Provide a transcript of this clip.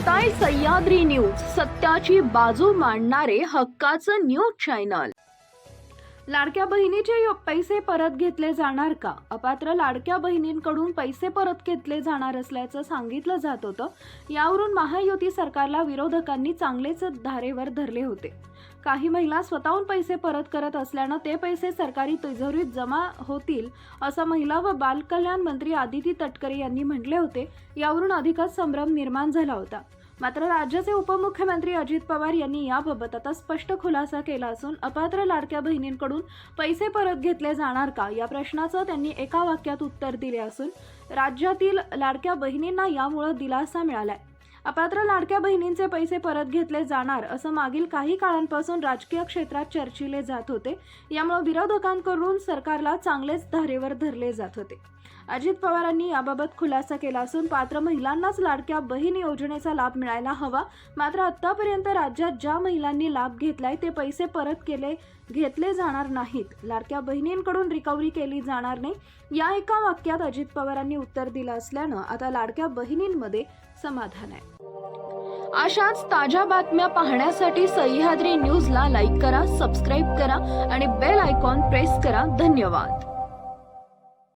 पाहताय सह्याद्री न्यूज सत्याची बाजू मांडणारे हक्काचं न्यूज चॅनल. लाडक्या बहिणीचे पैसे परत घेतले जाणार का? अपात्र लाडक्या बहिणींकडून पैसे परत घेतले जाणार असल्याचं सांगितलं जात होतं. यावरून महायुती सरकारला विरोधकांनी चांगलेच धारेवर धरले होते. काही महिला स्वतःहून पैसे परत करत असल्यानं ते पैसे सरकारी तिजोरीत जमा होतील असं महिला व बालकल्याण मंत्री आदिती तटकरे यांनी म्हटले होते. यावरून अधिकच संभ्रम निर्माण झाला होता. मात्र राज्याचे उपमुख्यमंत्री अजित पवार यांनी याबाबत आता स्पष्ट खुलासा केला असून अपात्र लाडक्या बहिणींकडून पैसे परत घेतले जाणार का या प्रश्नाचं त्यांनी एका वाक्यात उत्तर दिले असून राज्यातील लाडक्या बहिणींना यामुळं दिलासा मिळालाय. अपात्र लाडक्या बहिणींचे पैसे परत घेतले जाणार असं मागील काही काळांपासून राजकीय क्षेत्रात चर्चिले जात होते. यामुळे विरोधकांकडून सरकारला चांगलेच धारेवर धरले जात होते. अजित पवारांनी याबाबत खुलासा केला असून पात्र महिलांनाच लाडक्या बहीण योजनेचा लाभ मिळायला हवा. मात्र आतापर्यंत राज्यात ज्या महिलांनी लाभ घेतलाय ते पैसे परत केले घेतले जाणार नाहीत. लाडक्या बहिणींकडून रिकव्हरी केली जाणार नाही. या एका वाक्यात अजित पवारांनी उत्तर दिलं असल्यानं आता लाडक्या बहिणींमध्ये समाधान आहे. अशाच ताज्या बातम्या पाहण्यासाठी सह्याद्री न्यूजला लाईक करा सबस्क्राईब करा आणि बेल आयकॉन प्रेस करा. धन्यवाद.